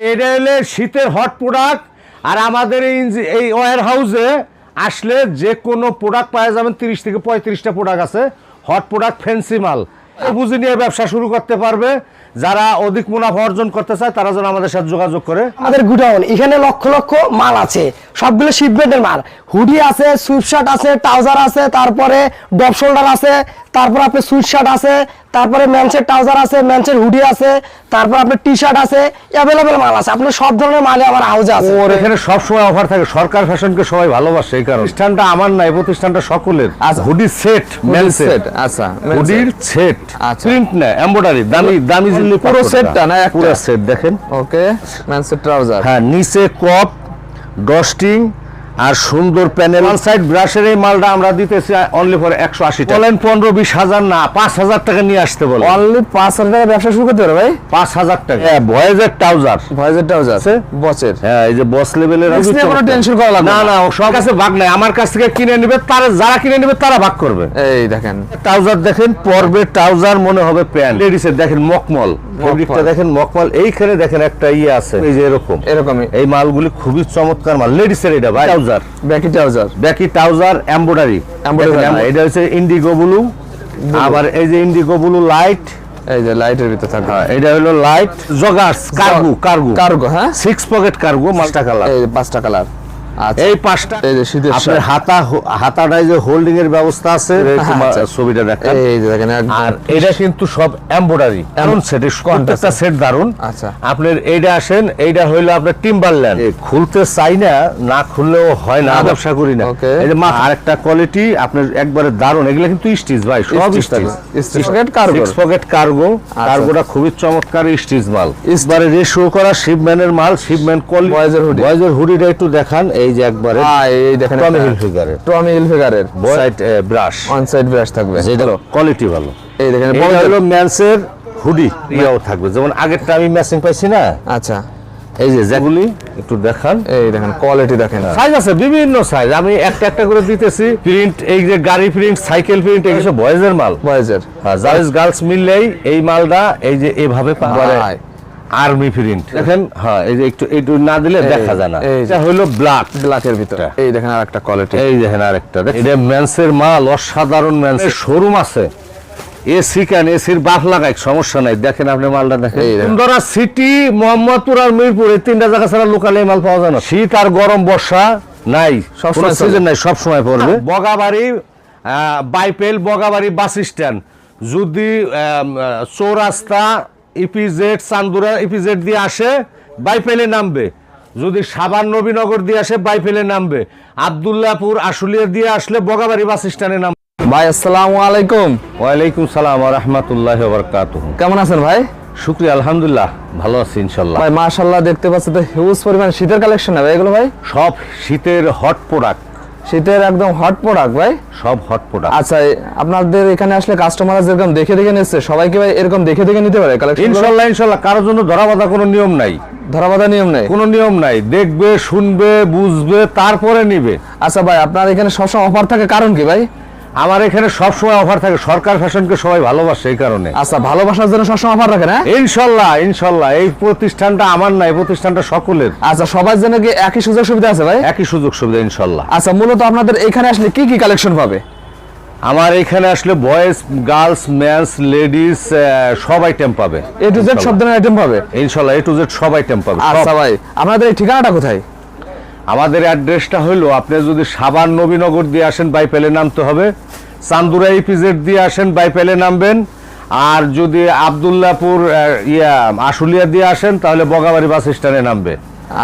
এটা হলে শীতের হট প্রোডাক্ট আর আমাদের এই ওয়ার হাউসে আসলে যে কোনো প্রোডাক্ট পাওয়া যাবেন তিরিশ থেকে পঁয়ত্রিশটা প্রোডাক্ট আছে। হট প্রোডাক্ট ফ্যান্সি মাল। বুঝে নিয়ে ব্যবসা শুরু করতে পারবে। যারা অধিক মুনাফা অর্জন করতে চায়, তারা যেন আমাদের সাথে যোগাযোগ করে। আমাদের গুডাউন, এখানে লক্ষ লক্ষ মাল আছে। সবগুলো শিপমেন্টের মাল। হুডি আছে সুইটশার্ট আছে ট্রাউজার আছে, তারপরে ডপ শোল্ডার আছে তারপর আপনার সুইটশার্ট আছে তারপরে ম্যানসের ট্রাউজার আছে ম্যানসের হুডি আছে তারপর আপনার টি শার্ট আছে অ্যাভেলেবেল মাল আছে। আপনার সব ধরনের মালই আমার হাউজে আছে। ওর এখানে সব সময় অফার থাকে সরকার ফ্যাশনকে সবাই ভালোবাসে এই কারণে। প্রতিষ্ঠানটা আমার না এই প্রতিষ্ঠানটা সকলের। আচ্ছা। হুডি সেট মেল সেট আচ্ছা হুডির সেট আচ্ছা। প্রিন্ট না এমব্রয়ডারি দামি দামি জিনিস পুরো সেটটা না একটা? পুরো সেট দেখেন। ওকে ম্যানসেট ট্রাউজার হ্যাঁ নিচে কপ ডস্টিং আর সুন্দর প্যানেল। ওয়ান সাইড ব্রাশের এই মালটা আমরা দিতেছি অনলি ফর একশো আশি বলেন পনেরো বিশ হাজার না পাঁচ হাজার টাকা নিয়ে আসতে বলে অনলি পাঁচ হাজার টাকা ব্যবসা শুরু করতে পারে ভাই? পাঁচ হাজার টাকা। হ্যাঁ ভয়েজের ট্রাউজার ভয়েসের ট্রাউজার আছে? বসের হ্যাঁ এই যে বস লেভেলের কোনো টেনশন করা লাগবে না না। না সব কাছে ভাগ নাই। আমার কাছ থেকে কিনে নেবে তারা যারা কিনে নেবে তারা ভাগ করবে। এই দেখেন। ট্রাউজার দেখেন পর্বে ট্রাউজার মনে হবে প্যান্ট। লেডিসের দেখেন মকমল ফেব্রিকটা দেখেন মকমল এইখানে দেখেন একটা ইয়ে আছে এই যে এরকম। এরকমই। এই মালগুলি খুবই চমৎকার মাল। লেডিসের এটা ভাই। Trouser baggy trouser baggy trouser embroidery এটা হচ্ছে ইন্ডিগো ব্লু আবার এই যে ইন্ডিগো ব্লু লাইট এই যে লাইটের ভিতর থাকবে। এটা হলো light joggers cargo cargo cargo হ্যাঁ? সিক্স পকেট কার্গো মালটা কালার এই পাঁচটা কালার এই পাঁচটা এই যে শীতের আপনার হাতা হাতাটায় যে হোল্ডিং এর ব্যবস্থা আছে আচ্ছা। ছবিটা দেখেন। এই যে দেখেন আর এটা কিন্তু সব এমব্রয়ডারি দারুণ সেট প্রত্যেকটা সেট দারুণ আচ্ছা। আপনার এইটা আসেন এইটা হইল আপনার টিম্বারল্যান্ড খুলতে চাই না না খুললেও হয় না ব্যবসা করি না। Okay. এই যে মা আরেকটা কোয়ালিটি আপনার একবারে দারুণ এগুলো কিন্তু স্টিচ ভাই সব স্টিচ পকেট কার্গো কার্গোটা খুবই চমৎকার স্টিচ মাল। ইসবারে রেশিও করা শিপম্যানের মাল শিপম্যান কোয়ালিটি এর hoodie। বয়েজের হুডিটা একটু দেখান। এই যে একবারে হ্যাঁ এই দেখেন Tommy Tommy side brush on side brush থাকবে। যেটা কোয়ালিটি ভালো। এই দেখেন এর- হলো ম্যান্সের হুডি ইয়াও থাকবে। যেমন আগেরটা আমি ম্যাচিং পাইছি না? আচ্ছা। এই যে যেগুলি একটু দেখান। এই দেখেন কোয়ালিটি দেখেন। সাইজ আছে বিভিন্ন সাইজ আমি একটা একটা করে দিতেছি। প্রিন্ট এই যে গাড়ি প্রিন্ট সাইকেল প্রিন্ট এগুলো সব বয়েজের মাল। বয়েজের জায়েজ গার্লস মিললেই এই মালটা এই যে এভাবে পাওয়া ভাই। আর্মি প্রিন্ট দেখেন? হ্যাঁ এই যে একটু একটু না দিলে দেখা যায় না। এটা হলো ব্ল্যাক ব্ল্যাকের ভিতরে। এই দেখেন আর একটা কোয়ালিটি এই দেখেন আরেকটা। এটা ম্যান্সের মাল অসাধারণ ম্যান্সের শোরুম আছে। এসি কেন? এসির বাফ লাগাই সমস্যা নাই। দেখেন আপনি মালটা দেখেন। সুন্দরা সিটি মোহাম্মদপুর আর মিরপুর এই তিনটা জায়গা ছাড়া লোকালে মাল পাওয়া যায় না। শীত আর গরম বর্ষা নাই। সবসময় সিজন নাই সব সময় পড়বে। বগাবাড়ি আহ, বাইপেল বগাবাড়ি বাস স্ট্যান্ড যদি চৌরাস্তা ইপিজেড চান্দুরা ইপিজেড দিয়ে আসে বাইপেলে নামবে। যদি সাবান নবীনগর দিয়ে আসে বাইপেলে নামবে। আবদুল্লাহপুর আশুলিয়া দিয়ে আসলে বগাবাড়ি বাস স্ট্যান্ডে নামবে ভাই আসসালামু আলাইকুম। ওয়ালাইকুম সালাম রহমতুল্লাহ বরকাতুহ। কেমন আছেন ভাই? শুক্রিয়া আলহামদুলিল্লাহ ভালো আছি ইনশাল্লাহ ভাই মাশাআল্লাহ দেখতে পাচ্ছি তো হিউজ পরিমাণ শীতের কালেকশন হবে এগুলো ভাই? সব শীতের হট প্রোডাক্ট শীতের একদম হট প্রোডাক্ট ভাই। সব হট প্রোডাক্ট আচ্ছা আপনাদের এখানে আসলে কাস্টমাররা যেরকম দেখে দেখে নিচ্ছে সবাইকে ভাই এরকম দেখে দেখে নিতে পারে কালেকশন ইনশাআল্লাহ ইনশাআল্লাহ কারোর জন্য ধরা বাঁধা কোনো নিয়ম নাই। ধরা বাঁধা নিয়ম নাই? কোনো নিয়ম নাই। দেখবে শুনবে বুঝবে তারপরে নিবে। আচ্ছা ভাই আপনার এখানে সবসময় অফার থাকে কারণ কি ভাই? আমার এখানে সব সময় অফার থাকে সরকার ফ্যাশনকে সবাই ভালোবাসে এই কারণে। আচ্ছা ভালোবাসার জন্য সবসময় অফার রাখেন হ্যাঁ ইনশাল্লাহ ইনশাল্লাহ এই প্রতিষ্ঠানটা আমার না এই প্রতিষ্ঠানটা সকলের। আচ্ছা সবার জন্য কি একই সুযোগ সুবিধা আছে ভাই? একই সুযোগ সুবিধা ইনশাল্লাহ। আচ্ছা মূলত আপনাদের এখানে আসলে কি কি কালেকশন পাবে? আমার এখানে আসলে বয়েজ গার্লস ম্যানস লেডিস সব আইটেম পাবে। এ টু জেড সব ধরনের আইটেম পাবে? ইনশাল্লাহ এ টু জেড সব আইটেম পাবে আচ্ছা ভাই আপনাদের এই ঠিকানাটা কোথায়? আমাদের অ্যাড্রেসটা হলো আপনি যদি সাবান নবীনগর দিয়ে আসেন বাইপেলে নামতে হবে। চান্দুরা ইপিজেড দিয়ে আসেন বাইপেলে নামবেন। আর যদি আবদুল্লাপুর ইয়া আশুলিয়া দিয়ে আসেন তাহলে বগাবাড়ি বাস স্ট্যান্ডে নামবে।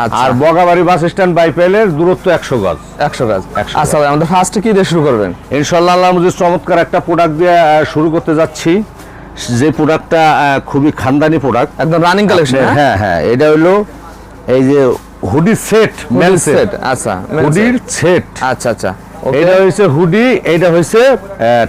আচ্ছা। আর বগাবাড়ি বাস স্ট্যান্ড বাইপেলের দূরত্ব একশো গজ। একশো 100 আচ্ছা ভাই আমাদের ফার্স্টে কি দিয়ে শুরু করবেন? ইনশাল্লাহ আল্লাহ চমৎকার একটা প্রোডাক্ট দিয়ে শুরু করতে যাচ্ছি। যে প্রোডাক্টটা খুবই খানদানি প্রোডাক্ট একদম রানিং কালেকশন হ্যাঁ হ্যাঁ এটা হলো এই যে হুডি সেট মেল সেট। আচ্ছা হুডির সেট। আচ্ছা আচ্ছা এটা হয়েছে হুডি এটা হয়েছে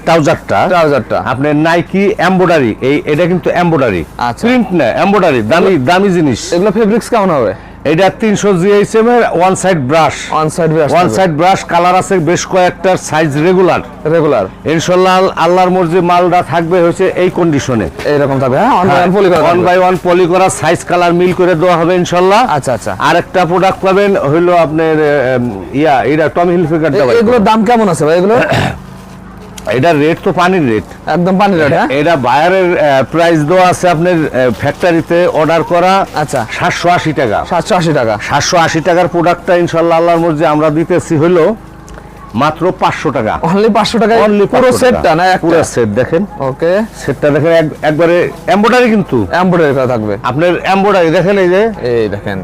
ট্রাউজারটা। ট্রাউজারটা। আপনি নাইকি এমব্রয়ডারি এই এটা কিন্তু এমব্রয়ডারি। আচ্ছা। প্রিন্ট না এমব্রয়ডারি দামি দামি জিনিস। এগুলো ফেব্রিক্স কেমন হবে? এটা তিনশো জিএসএম এর one side brush on side brush one side brush colour আছে বেশ কয়েকটার সাইজ রেগুলার রেগুলার ইনশাল্লাহ আল্লাহর মর্জি মালটা থাকবে হচ্ছে এই কন্ডিশনে এইরকম থাকবে হ্যাঁ অন বাই পলি করা ওয়ান বাই ওয়ান পলি করা সাইজ কালার মিল করে দেওয়া হবে ইনশাল্লাহ। আচ্ছা আচ্ছা। আরেকটা প্রোডাক্ট পাবেন হইল আপনার ইয়া এটা টমি হিলফিগার এ- এগুলোর দাম কেমন আছে ভাই এগুলো এটা রেট তো পানির রেট একদম পানি রেট হ্যাঁ? এটা বায়ারের প্রাইস দেওয়া আছে আপনার ফ্যাক্টরিতে অর্ডার করা আচ্ছা। সাতশো আশি টাকা। সাতশো আশি টাকা। সাতশো আশি টাকার প্রোডাক্টটা ইনশাল্লাহ আল্লাহর মধ্যে আমরা দিতেছি হইল মাত্র পাঁচশো টাকা। অনলি পাঁচশো টাকা Only পুরো সেটটা। না পুরো সেট দেখেন। ওকে সেটটা দেখেন এক- একবারে এমব্রয়ডারি কিন্তু। এমব্রয়ডারি করা থাকবে। আপনার এমব্রয়ডারি দেখেন এই যে। এই দেখেন।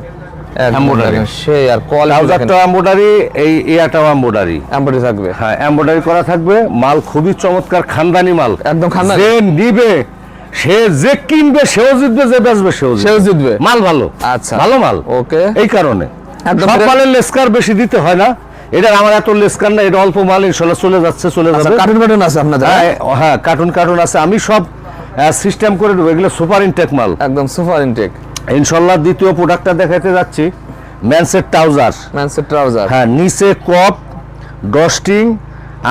একদম Embroidery। দেখেন, সেই আর কোয়ালিটি ট্রাউজারটা এমব্রয়ডারি এই ইয়াটাও এমব্রয়ডারি এমব্রয়ডারি থাকবে। হ্যাঁ এমব্রয়ডারি করা থাকবে। মাল খুবই চমৎকার খানদানি মাল। একদম খানদানি। যে নিবে সে যে কিনবে সেও জিতবে যে বেচবে সেও সেও জিতবে। মাল ভালো। আচ্ছা। ভালো মাল। ওকে। এই কারণে। সব মালের লেসকার বেশি দিতে হয় না। এটা আমার এত লেসকার না এটা অল্প মাল ইনশাল্লাহ চলে যাচ্ছে চলে যাবে। কার্টুন কার্টুন আছে আপনাদের হ্যাঁ হ্যাঁ? কার্টুন কার্টুন আছে। আমি সব সিস্টেম করে দেবো। এগুলো সুপার ইনটেক মাল। একদম সুপার ইনটেক ইনশাল্লাহ দ্বিতীয় প্রোডাক্টটা দেখাতে যাচ্ছি। ম্যানসের ট্রাউজার ম্যানসের ট্রাউজার হ্যাঁ নিচে কপ ডস্টিং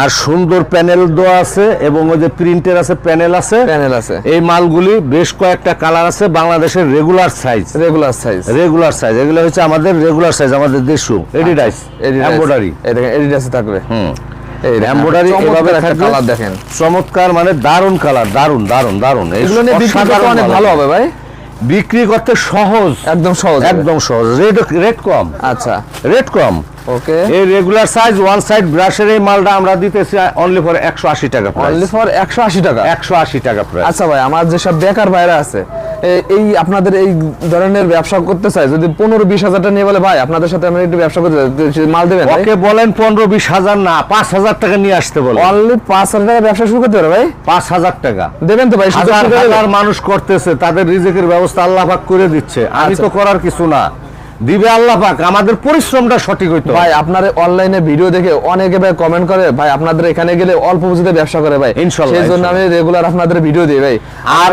আর সুন্দর প্যানেল দেওয়া আছে এবং ওই যে প্রিন্টের আছে প্যানেল আছে। প্যানেল আছে। এই মালগুলি বেশ কয়েকটা কালার আছে বাংলাদেশের regular size. Regular size regular size এগুলো হচ্ছে আমাদের রেগুলার সাইজ আমাদের দেশু এডিডাইস এমব্রয়ডারি এডিডাসে থাকবে। হুম। এমব্রয়ডারি এভাবে একটা কালার দেখেন। চমৎকার মানে দারুণ কালার দারুণ দারুণ দারুণ এগুলো নিয়ে বিক্রি করতে অনেক ভালো হবে ভাই। বিক্রি করতে সহজ। একদম সহজ একদম সহজ। রেট রেট কম। আচ্ছা। রেট কম। ওকে। এই রেগুলার সাইজ ওয়ান সাইড ব্রাশের এই মালটা আমরা দিতেছি অনলি ফর একশো আশি টাকা অনলি ফর একশো আশি টাকা? একশো আশি টাকা প্রাইস আচ্ছা ভাই আমার যেসব বেকার ভাইরা আছে এই আপনাদের এই ধরনের ব্যবসা করতে চাই যদি পনেরো বিশ হাজার টাকা নিয়ে বলে ভাই আপনাদের সাথে আমি একটু ব্যবসা করতে চাই, মাল দেবেন ওকে বলেন পনেরো বিশ হাজার না পাঁচ হাজার টাকা নিয়ে আসতে বলে অনলি পাঁচ হাজার টাকা ব্যবসা শুরু করতে পারে ভাই? পাঁচ হাজার টাকা। দেবেন তো ভাই হাজার মানুষ করতেছে তাদের রিজিকের ব্যবস্থা আল্লাহ পাক করে দিচ্ছে। আমি আচ্ছা। তো করার কিছু না। দিবে আল্লাহ পাক আমাদের পরিশ্রমটা সঠিক হইতো। ভাই আপনার অনলাইনে ভিডিও দেখে অনেকে ভাই কমেন্ট করে ভাই আপনাদের এখানে গেলে অল্প পুঁজিতে ব্যবসা করে ভাই। ইনশাল্লাহ, সেই জন্য আমি রেগুলার আপনাদের ভিডিও দিই ভাই। আর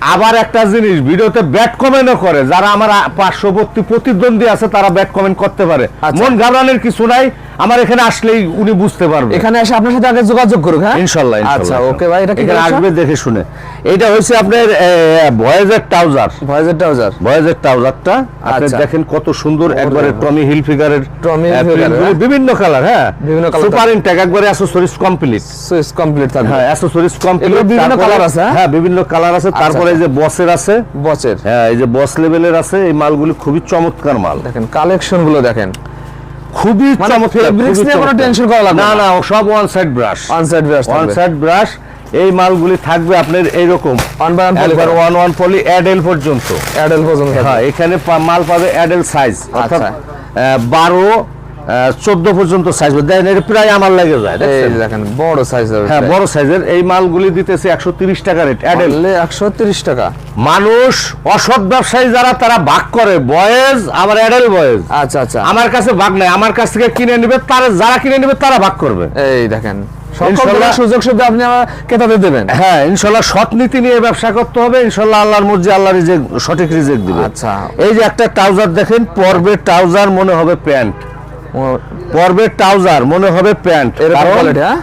আবার একটা জিনিস ভিডিওতে ব্যাট কমেন্টও করে। যারা আমার পার্শ্ববর্তী প্রতিদ্বন্দ্বী আছে তারা ব্যাট কমেন্ট করতে পারে। আচ্ছা। মন ঘাবড়ানোর কিছু নাই। আমার এখানে আসলেই উনি বুঝতে পারবে। এখানে এসে আপনার সাথে আগে যোগাযোগ করুক হ্যাঁ? ইনশাল্লাহ আচ্ছা ওকে ভাই এটা কি আসবে দেখে শুনে। এটা হচ্ছে আপনার ভয়েজের ট্রাউজার। ভয়েসের ট্রাউজার। ভয়েজের ট্রাউজারটা। আপনি আচ্ছা। দেখেন কত সুন্দর একবারে টমি হিল ফিগারের Tommy Hilfiger, হ্যাঁ? বিভিন্ন কালার হ্যাঁ? বিভিন্ন colour সুপার ইনটেক একবারে অ্যাসেসরিজ কমপ্লিট সুইচ কমপ্লিট থাকবে। হ্যাঁ অ্যাসেসরিজ কমপ্লিট বিভিন্ন colour আছে, হ্যাঁ? হ্যাঁ বিভিন্ন কালার আছে। তারপরে এই যে বসের আছে। বসের। হ্যাঁ এই যে বস লেভেলের আছে। এই মালগুলি খুবই চমৎকার মাল। দেখেন কালেকশনগুলো দেখেন। খুবই মানে নিয়ে কোনো চমৎকার। করা লাগবে না না। সব one side brush side brush one side brush এই মালগুলি থাকবে আপনার এইরকম। ওয়ান ওয়ান পলি অ্যাডেল পর্যন্ত অ্যাডেল পর্যন্ত। হ্যাঁ এখানে মাল পাবে অ্যাডেল সাইজ অর্থাৎ আচ্ছা। বারো চোদ্দ পর্যন্ত সাইজ দেখেন এটা প্রায় আমার লাগে যায় দেখেন বড় সাইজ হ্যাঁ বড় সাইজের এই মালগুলি দিতেছে একশো তিরিশ টাকা রেট একশো তিরিশ টাকা। মানুষ অসৎ ব্যবসায়ী যারা তারা ভাগ করে। বয়েজ আবার অ্যাডেল বয়েজ। আচ্ছা আচ্ছা। আমার কাছে ভাগ নাই। আমার কাছ থেকে কিনে নেবে তারা যারা কিনে নেবে তারা ভাগ করবে। এই দেখেন সুযোগ সুবিধা আপনি আমার ক্রেতাদের দেবেন। হ্যাঁ ইনশাল্লাহ সৎ নীতি নিয়ে ব্যবসা করতে হবে। ইনশাল্লাহ আল্লাহর মর্জি আল্লাহ রিজেক সঠিক রিজেক দিবে। আচ্ছা। এই যে একটা ট্রাউজার দেখেন পর্বের ট্রাউজার মনে হবে প্যান্ট। পর্বের ট্রাউজার মনে হবে প্যান্ট। হ্যাঁ?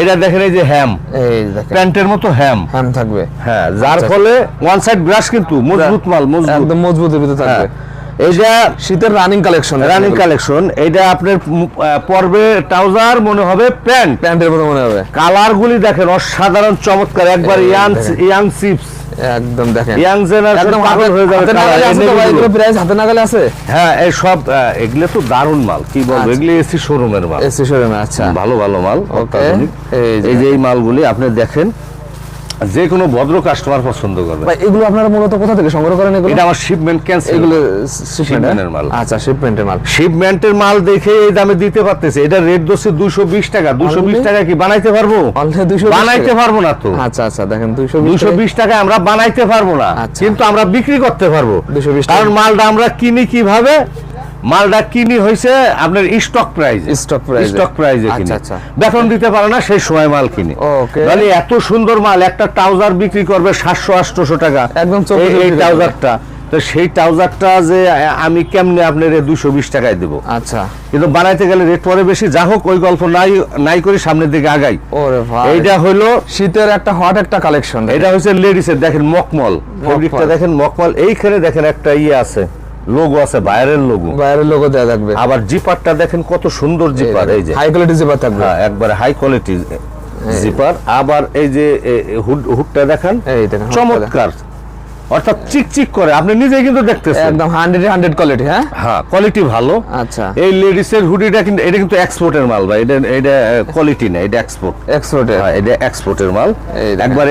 এটা দেখেন এই যে হ্যাম। এই প্যান্টের মতো হ্যাম। হ্যাম থাকবে। হ্যাঁ যার আচ্ছা। ফলে ওয়ান সাইড ব্রাশ কিন্তু মজবুত মাল মজবুত। একদম মজবুতের ভিতরে থাকবে। হ্যাঁ এইটা শীতের রানিং কালেকশন রানিং কালেকশন এইটা আপনার পর্বে ট্রাউজার মনে হবে প্যান্ট। প্যান্টের মতো মনে হবে। কালার গুলি দেখেন অসাধারণ চমৎকার। একবার ইয়াং ইয়াং চিপস। একদম দেখেন। ইয়াং জেনারেশন একদম পাগল হয়ে যাবে এগুলো প্রাইস হাতে নাগালে আছে? হ্যাঁ এই সব এগুলো তো দারুণ মাল কি বলব? আচ্ছা। এগুলো এসি শোরুমের মাল। এসি শোরুমে আচ্ছা। ভালো ভালো মাল অত্যাধুনিক। এই যে- এই যে এই মালগুলি আপনি দেখেন যে কোনো ভদ্র কাস্টমার পছন্দ করবে। ভাই এগুলো আপনারা মূলত কোথা থেকে সংগ্রহ করেন এগুলো? এটা আমার শিপমেন্ট ক্যান্সেল এগুলো Shipment এর মাল। আচ্ছা শিপমেন্টের মাল। শিপমেন্টের মাল দেখে এই দামে দিতে পারতেছে। এটা রেট দুশো বিশ টাকা। দুশো বিশ Only? টাকা কি বানাইতে পারব? বানাইতে পারব না তো। আচ্ছা আচ্ছা দেখেন দুইশো দুশো বিশ টাকা আমরা বানাইতে পারব না। আচ্ছা। কিন্তু আমরা বিক্রি করতে পারব। 220। কারণ মালটা আমরা কিনি কীভাবে? মালটা কিনি হয়েছে আপনার স্টক প্রাইস price এ। স্টক প্রাইজে কিনি। বেতন দিতে পারে না সেই সময় মাল কিনি. তাহলে এত সুন্দর মাল একটা ট্রাউজার বিক্রি করবে সাতশো আটশোশো টাকা। একদম এই- ট্রাউজারটা তো সেই ট্রাউজারটা যে আমি কেমনে আপনার দুশো বিশ টাকায় দেবো? আচ্ছা। কিন্তু বানাইতে গেলে রেট পরে বেশি। যা হোক ওই গল্প নাই নাই করে সামনের দিকে আগাই। এইটা হলো শীতের একটা হট একটা কালেকশন এটা হচ্ছে লেডিসের দেখেন মকমল ফেব্রিকটা দেখেন মকমল এইখানে দেখেন একটা ইয়ে আছে। লোগো আছে বাইরের লোগো। বাইরের লোগো দেওয়া থাকবে। আবার জিপারটা দেখেন কত সুন্দর জিপার এই যে। হাই কোয়ালিটি জিপার থাকবে। হ্যাঁ একবারে হাই কোয়ালিটি জিপার। আবার এই যে হুডটা দেখেন। এই দেখেন, হুডটা চমৎকার। অর্থাৎ চিকচিক করে। আপনি নিজেই কিন্তু দেখতেছেন। একদম হান্ড্রেড হান্ড্রেড কোয়ালিটি হ্যাঁ? হ্যাঁ কোয়ালিটি ভালো। আচ্ছা। এই হুডিটা কিন্তু এটা কিন্তু এক্সপোর্টের মাল ভাই। এটা এটা কোয়ালিটি না এটা এক্সপোর্ট এক্সপোর্টে হ্যাঁ এটা এক্সপোর্টের মাল। একবারে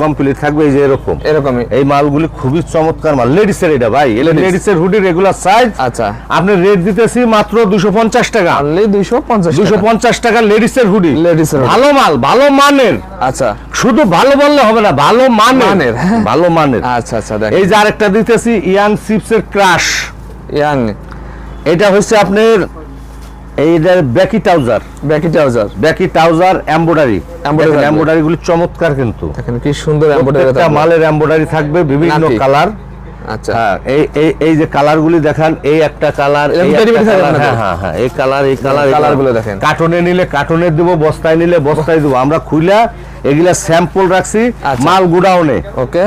কমপ্লিট থাকবে এই যে এরকম। এরকমই। এই মালগুলি খুবই চমৎকার মাল। লেডিসের এটা ভাই। Ladies। লেডিসের হুডি রেগুলার সাইজ আচ্ছা। আপনি রেট দিতেছি মাত্র দুশো পঞ্চাশ টাকা। অনলি দুইশো পঞ্চাশ দুশো পঞ্চাশ টাকা লেডিসের হুডি Ladies এর ভালো মাল ভালো মানের। আচ্ছা। শুধু ভালো বললে হবে না ভালো মানের। ভালো মানের। আচ্ছা আচ্ছা দেখ এই যে আরেকটা দিতেছি ইয়ান চিপসের ক্রাশ। ইয়াং। এটা হচ্ছে আপনার এইটার baggy trouser. Baggy trouser. Baggy trouser embroidery. Embroidery গুলি চমৎকার কিন্তু। দেখেন কি সুন্দর এমব্রয়ডারি মালের এমব্রয়ডারি থাকবে বিভিন্ন কালার। আচ্ছা। হ্যাঁ এই এই এই যে কালার গুলি দেখান এই একটা কালার? হ্যাঁ হ্যাঁ এই কালার এই কালার দেখেন। কার্টুনে নিলে কার্টুনে দেবো বস্তায় নিলে বস্তায় দেবো। আমরা খুইলা এগুলা স্যাম্পল রাখছি আচ্ছা। মাল গুডাউনে। ওকে।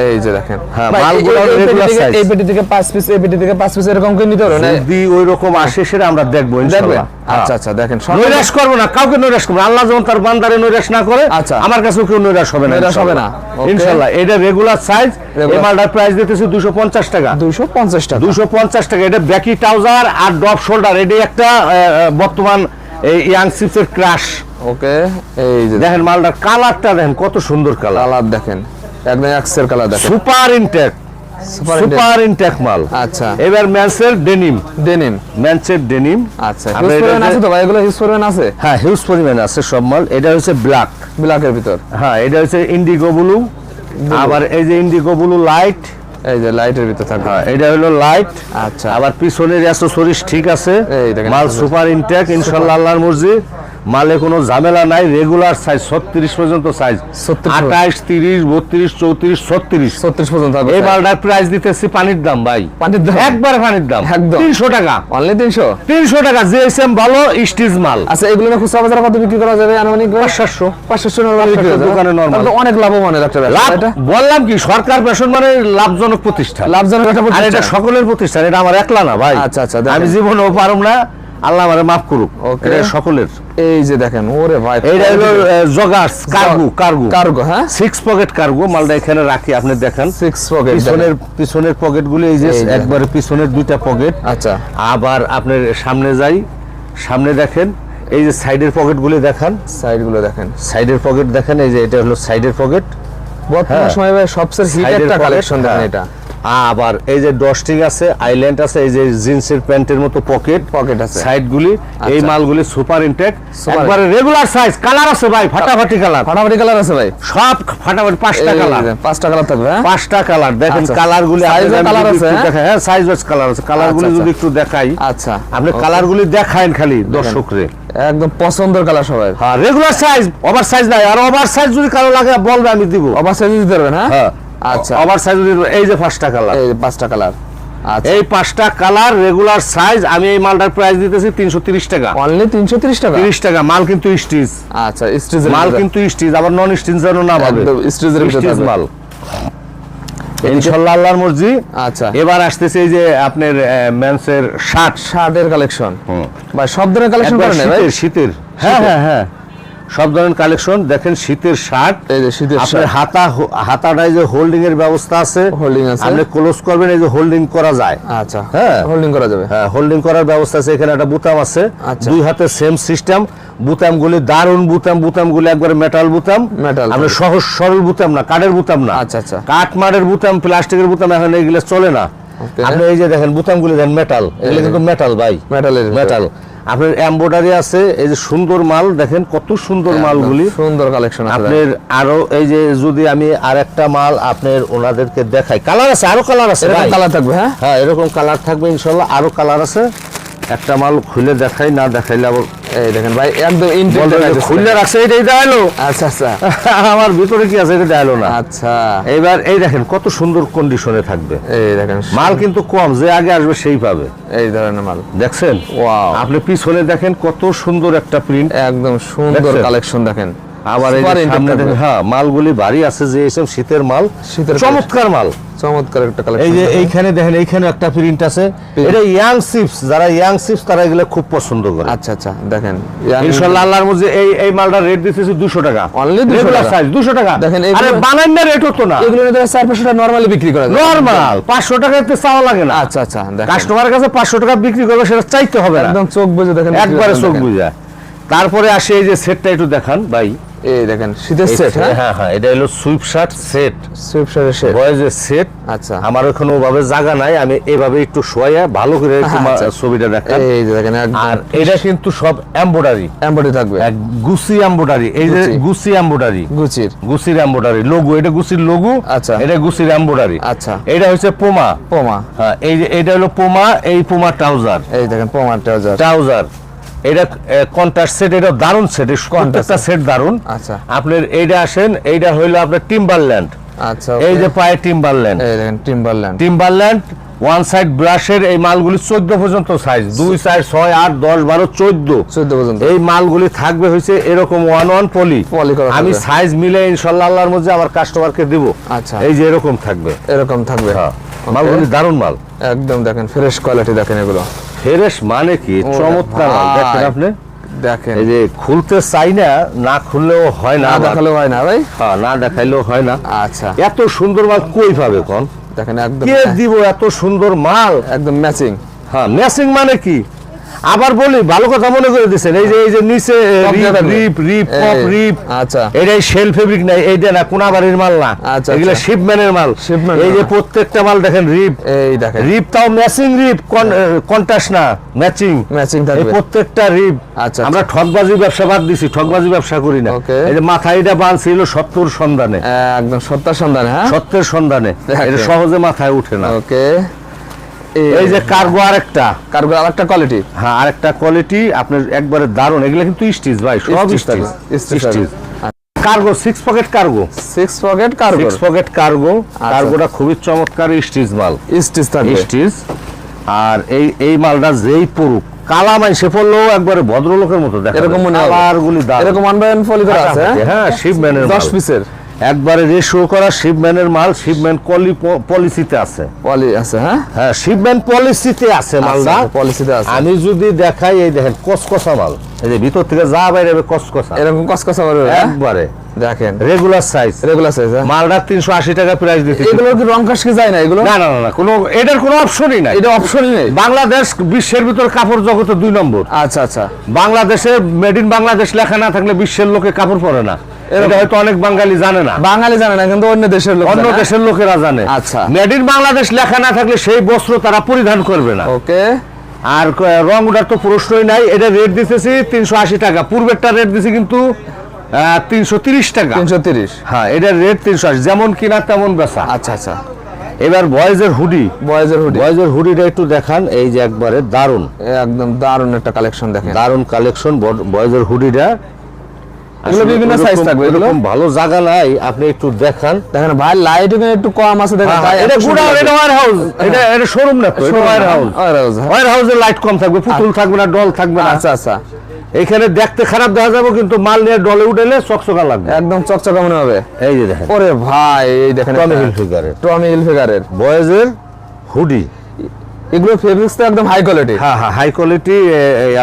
এই যে দেখেন। হ্যাঁ, মালগুলো এই- পেটি থেকে- এই পেটি থেকে পাঁচ পিস এই পেটি থেকে পাঁচ পিস এরকম করে নিতে পারো না? যদি ওই রকম আসে সেটা আমরা দেখব ইনশাআল্লাহ আচ্ছা আচ্ছা দেখেন নৈরাশ করব না কাউকে নৈরাশ করব আল্লাহ তার বান্দারে নৈরাশ না করে আচ্ছা। আমার কাছেও কেউ নৈরাশ হবে না নৈরাশ হবে না। ইনশাআল্লাহ। এটা রেগুলার সাইজ এই মালটার প্রাইস দিতেছি দুশো পঞ্চাশ টাকা। দুইশো পঞ্চাশ টাকা। দুশো পঞ্চাশ টাকা। এটা ব্যাকি ট্রাউজার আর ডপ শোল্ডার এটা একটা বর্তমান এই ইয়াং সিপসের ক্রাশ ওকে এই যে দেখেন মালটার কালারটা দেখেন কত সুন্দর কালার কালার দেখেন। একদম কালার দেখেন। সুপার ইনটেক সুপার ইনটেক মাল। আচ্ছা। এবার ম্যান্সের ডেনিম ডেনিম ম্যান্সের ডেনিম আচ্ছা। হিউজ এটা আছে তো ভাই? এগুলো হিউজ পরিমাণ আছে? হ্যাঁ হিউজ পরিমাণ আছে সব মাল। এটা হচ্ছে ব্ল্যাক ব্ল্যাকের ভিতর। হ্যাঁ এটা হচ্ছে ইন্ডিগো ব্লু আবার এই যে ইন্ডিগো ব্লু লাইট এই যে লাইটের ভিতর থাকবে। হ্যাঁ এটা হলো লাইট আচ্ছা। আবার পিছনের ঠিক আছে। মাল সুপার ইনটেক ইনশাআল্লাহ আল্লাহর মর্জি। মালে কোনো ঝামেলা নাই রেগুলার সাইজ 36 পর্যন্ত সাইজ 36 28 30 32 34 36 ছত্রিশ। পর্যন্ত এই মালটার প্রাইস দিতেছি পানির দাম ভাই। পানির দাম। একবার পানির দাম। একদম। 300 টাকা। অনলি তিনশো? 300 টাকা জিএসএম ভালো স্টিজ মাল। আচ্ছা এগুলো খুচরা বাজারে কত বিক্রি করা যাবে আনুমানিক? পাঁচশো। পাঁচশো নর্মাল। দোকানে তো অনেক লাভবানের একটা লাভ? বললাম কি সরকার বেসন মানে লাভজনক প্রতিষ্ঠান। লাভজনক একটা এটা সকলের প্রতিষ্ঠান এটা আমার একলা না ভাই। আচ্ছা, আচ্ছা। আমি জীবনেও পারুম না। আল্লাহ আমারে মাফ করুক. এটা সকলের। এই যে দেখেন ওরে ভাই এইটা হলো জগার্স কার্গো কার্গো। কার্গো হ্যাঁ? সিক্স পকেট কার্গো মালটা এখানে রাখি আপনি দেখেন। সিক্স পকেট পিছনের পিছনের পকেট গুলি এই যে। একবারে পিছনের দুইটা পকেট আচ্ছা। আবার আপনার সামনে যাই সামনে দেখেন এই যে সাইডের পকেট গুলি দেখান। সাইডগুলো দেখেন। সাইডের পকেট দেখেন এই যে এটা হলো সাইডের পকেট বর্তমান হ্যাঁ। সময় ভাই সবচেয়ে হিট একটা কালেকশন দেখেন হ্যাঁ। এটা। আবার এই যে ডস্টিং আছে আইল্যান্ড আছে এই যে জিন্সের প্যান্টের মতো পকেট Pocket আছে। সাইড গুলি এই আচ্ছা। মালগুলি সুপার ইনটেক একবারে রেগুলার সাইজ কালার আছে ভাই ফাটাফাটি কালার ফাটাফাটি কালার আছে ভাই। সব ফাটাফাটি পাঁচটা কালার পাঁচটা কালার থাকবে হ্যাঁ? পাঁচটা কালার দেখেন আচ্ছা। কালার গুলি Size আপনাদের এর আমি colour যদি আছে, একটু হ্যাঁ? সাইজ ওয়াইজ কালার আছে। কালার গুলি আচ্ছা, যদি একটু দেখাই আচ্ছা আপনি Okay. কালার গুলি দেখায়েন খালি দর্শকরে। একদম পছন্দের কালার সবাই। হ্যাঁ রেগুলার সাইজ ওভার সাইজ নাই। আর ওভার সাইজ যদি কারও লাগে বলবে আমি দিব। অবশ্যই দিতে পারবেন হ্যাঁ? হ্যাঁ। আচ্ছা। ওভার সাইজ এই যে পাঁচটা কালার এই পাঁচটা কালার আচ্ছা। এই পাঁচটা কালার রেগুলার সাইজ আমি এই মালটার প্রাইস দিতেছি তিনশো তিরিশ টাকা। অনলি তিনশো তিরিশ টাকা? তিরিশ টাকা মাল কিন্তু স্টিচ আচ্ছা স্টেজের মাল কিন্তু স্টিচ আবার নন স্টিচ যেন না পাবে স্টিচ মাল। ইনশাল্লাহ আল্লাহর মর্জি। আচ্ছা। এবার আসতেছে এই যে আপনার মেন্সের শার্ট। শার্টের কালেকশন। ভাই সব ধরনের কালেকশন করেন শীতের শীতের। হ্যাঁ হ্যাঁ হ্যাঁ। সব ধরনের কালেকশন দেখেন শীতের শার্ট এই যে শীতের আপনার হাতা হাতাটায় যে হোল্ডিং এর ব্যবস্থা আছে Holding আছে। আপনি ক্লোজ করবেন এই যে হোল্ডিং করা যায়। আচ্ছা হ্যাঁ। হোল্ডিং করা যাবে। হ্যাঁ হোল্ডিং করার ব্যবস্থা আছে এখানে একটা বুতাম আছে। আচ্ছা। দুই হাতে সেম সিস্টেম বুতামগুলি দারুণ বুতাম বুতামগুলি একবারে মেটাল বুতাম। মেটাল আপনি সহজ সরল বুতাম না কাঠের বুতাম না। আচ্ছা, আচ্ছা। কাঠ মারের বুতাম প্লাস্টিকের বুতাম এখন এগুলো চলে না। আপনি এই যে দেখেন বুতামগুলি দেন মেটাল এগুলো কিন্তু মেটাল ভাই। মেটালের মেটাল আপনার এমব্রয়ডারি আছে এই যে সুন্দর মাল দেখেন কত সুন্দর মালগুলি। সুন্দর কালেকশন আপনার আরও এই যে যদি আমি আরেকটা মাল আপনার ওনাদেরকে দেখাই কালার আছে আরও কালার আছে কালার থাকবে হ্যাঁ? হ্যাঁ এরকম কালার থাকবে ইনশাল্লাহ আরও কালার আছে। একটা মাল খুলে দেখাই না দেখাইলে আবার এই দেখেন ভাই একদম যে রাখছে এটাই দেখাল আচ্ছা আচ্ছা। আমার ভিতরে কি আছে এটা দেখাল না। আচ্ছা। এইবার এই দেখেন কত সুন্দর কন্ডিশনে থাকবে। এই দেখেন মাল কিন্তু কম যে আগে আসবে সেই পাবে। এই ধরনের মাল। দেখছেন? Wow. আপনি পিছনে দেখেন কত সুন্দর একটা প্রিন্ট একদম সুন্দর কালেকশন দেখেন। আবার এই সামনে দেখেন হ্যাঁ মালগুলি ভারী আছে যে এইসব শীতের মাল। শীতের চমৎকার মাল। চমৎকার একটা কালেকশন এই যে এইখানে দেখেন এইখানে একটা প্রিন্ট আছে। এটা ইয়াং সিপস যারা ইয়াং সিপস তারা এগুলো খুব পছন্দ করে। আচ্ছা আচ্ছা দেখেন ইনশাআল্লাহ আল্লাহর মধ্যে এই এই মালটা রেট দিতেছি 200 টাকা। Only 200 টাকা। সাইজ 200 টাকা। দেখেন, আরে বানান না রেট হতো না। এগুলো নিয়ে চার পাঁচশো টাকা নর্মালি বিক্রি করা যায়। নরমাল 500 টাকাতে চাওয়া লাগে না। আচ্ছা আচ্ছা দেখেন। কাস্টমারের কাছে 500 টাকা বিক্রি করবে সেটা চাইতে হবে না। একদম চোখ বুঝে দেখেন একবারে চোখ। বুঝা তারপরে আসে এই যে সেটটা একটু দেখান ভাই। এই দেখেন শীতের সেট হ্যাঁ? হ্যাঁ হ্যাঁ এটা হলো সুইপ শার্ট সেট সুইপশারের সেট বয়েজের সেট আচ্ছা। আমার ওখানে ওভাবে জায়গা নাই আমি এভাবে একটু শোয়া ভালো করে আচ্ছা। ছবিটা দেখান। এই দেখেন আর এটা কিন্তু সব এমব্রয়ডারি এমবডি থাকবে। গুসি এমব্রয়ডারি এই যে গুচি। গুসি এমব্রয়ডারি গুচির গুসির এমব্রয়ডারি লোগো এটা গুসির লোগো আচ্ছা। এটা গুসির এমব্রয়ডারি আচ্ছা। এটা হচ্ছে পোমা পোমা হ্যাঁ এই যে এটা হলো পোমা এই পোমা ট্রাউজার এই দেখেন পোমা ট্রাউজার ট্রাউজার এটা কন্ট্রাস্ট সেট এটা দারুণ সেট প্রত্যেকটা সেট দারুণ। আচ্ছা। আপনার এইটা আসেন এইটা হইল আপনার টিম্বারল্যান্ড আচ্ছা এই যে। পায়ে টিম্বারল্যান্ড এই দেখেন টিম্বারল্যান্ড টিম্বারল্যান্ড ওয়ান সাইড ব্রাশের এই মালগুলি চোদ্দ পর্যন্ত সাইজ দুই চার ছয় আট দশ বারো চোদ্দ। 14 পর্যন্ত। এই মালগুলি থাকবে হচ্ছে এরকম ওয়ান ওয়ান পলি Poly করা আমি সাইজ মিলে ইনশাল্লাহ আল্লাহর মধ্যে আমার কাস্টমারকে দিব। আচ্ছা। এই যে এরকম থাকবে। এরকম থাকবে। হ্যাঁ। মালগুলি দারুণ মাল। একদম দেখেন ফ্রেশ কোয়ালিটি দেখেন এগুলো। ফেরেশ মানে কি? চমৎকার দেখেন আপনি। দেখেন। এই যে খুলতে চাই না না খুললেও হয় না দেখালেও হয় না ভাই? হ্যাঁ না দেখাইলেও হয় না। আচ্ছা। এত সুন্দর মাল কই পাবে কোন? দেখেন একদম কে দিব এত সুন্দর মাল? একদম ম্যাচিং। হ্যাঁ ম্যাচিং মানে কি? আবার বলি ভালো কথা মনে করে দিচ্ছেন এই যে এই যে নিচে রিপ রিপ পপ রিপ আচ্ছা। এটাই সেল ফেব্রিক নাই এইটা না কোনাবাড়ির মাল না। আচ্ছা, এগুলো আচ্ছা। শিপম্যানের মাল। এই যে প্রত্যেকটা মাল দেখেন রিপ এই দেখেন। রিপ তাও ম্যাচিং রিপ কন্টাস না ম্যাচিং ম্যাচিং এই থাকবে প্রত্যেকটা রিপ আচ্ছা, আমরা ঠকবাজি ব্যবসা বাদ দিছি ঠকবাজি ব্যবসা করি না. এই যে মাথায় এটা বাঁধছিল সত্তর সন্ধানে। একদম সত্যার সন্ধানে হ্যাঁ? সত্যের সন্ধানে। এটা সহজে মাথায় উঠে না। ওকে। এই যে কার্গো আরেকটা। কার্গো আরেকটা কোয়ালিটি হ্যাঁ আরেকটা কোয়ালিটি আপনার একবারে দারুণ। এগুলো কিন্তু স্টিচ ভাই সব stitch stitch cargo six pocket cargo six pocket cargo six pocket cargo কার্গোটা খুবই চমৎকার স্টিচ মাল। স্টিচ থাকবে। স্টিচ আর এই এই মালটা যেই পড়ুক কালা মাইসে পড়লেও একবারে ভদ্রলোকের মতো দেখা এরকম মনে দারুণ। এরকম ওয়ান বাই ওয়ান ফলি করা আছে হ্যাঁ? হ্যাঁ শিবম্যানের দশ মাল। পিসের একবারে রেশিও করা শিবম্যানের মাল শিবম্যান কলি পলিসিতে আছে। পলি আছে হ্যাঁ? হ্যাঁ শিবম্যান পলিসিতে আছে মালটা। পলিসিতে আছে। আমি যদি দেখাই এই দেখেন কসকসা মাল। এই যে ভিতর থেকে যা বাইরে হবে কসকসা এরকম কসকসা করবে হ্যাঁ? একবারে। দেখেন। রেগুলার সাইজ রেগুলার সাইজ মালটা তিনশো আশি টাকা প্রাইস দিতে এগুলো কি রং কাশ কি যায় না এগুলো? না না না কোনো এটার কোনো অপশনই নাই। এটা অপশনই নেই? বাংলাদেশ বিশ্বের ভিতর কাপড় জগতে দুই নম্বর। আচ্ছা আচ্ছা। বাংলাদেশে মেড ইন বাংলাদেশ লেখা না থাকলে বিশ্বের লোকে কাপড় পরে না। এটা হয়তো অনেক বাঙালি জানে না। বাঙালি জানে না কিন্তু অন্য দেশের লোক অন্য দেশের লোকেরা জানে। আচ্ছা। মেড ইন বাংলাদেশ লেখা না থাকলে সেই বস্ত্র তারা পরিধান করবে না। ওকে। আর রং তো প্রশ্নই নাই। এটা রেট দিতেছি তিনশো আশি টাকা। পূর্বেরটা রেট দিছি কিন্তু তিনশো তিরিশ টাকা। তিনশো তিরিশ। হ্যাঁ এটার রেট তিনশো আশি। যেমন কিনা তেমন বেচা। আচ্ছা আচ্ছা। এবার বয়েজের হুডি বয়েজের হুডি বয়েজের হুডিটা একটু দেখান। এই যে একবারে দারুণ একদম দারুণ একটা কালেকশন দেখেন। দারুণ কালেকশন বয়েজের হুডিটা এগুলো বিভিন্ন ওরকম- থাকবে, এগুলো? ভালো জায়গা নাই আপনি একটু দেখান। দেখেন ভাই লাইট একটু কম আছে দেখেন হ্যাঁ, এটা এত এটা ওয়ার হাউস এটা এটা শোরুম না তো এটা Showroom ওয়ার না? হাউস warehouse, হ্যাঁ। লাইট কম থাকবে পুতুল থাকবে না ডল থাকবে না। আচ্ছা আচ্ছা। এখানে দেখতে খারাপ দেখা যাবে কিন্তু মাল নিয়ে ডলে উঠেলে চকচকা লাগবে। একদম চকচকা মনে হবে। এই যে দেখেন। ওরে ভাই এই দেখেন টমি টমি হিলফিগারের। বয়েজের হুডি। এগুলো ফেব্রিক্স তো একদম হাই কোয়ালিটি হ্যাঁ হ্যাঁ হাই কোয়ালিটি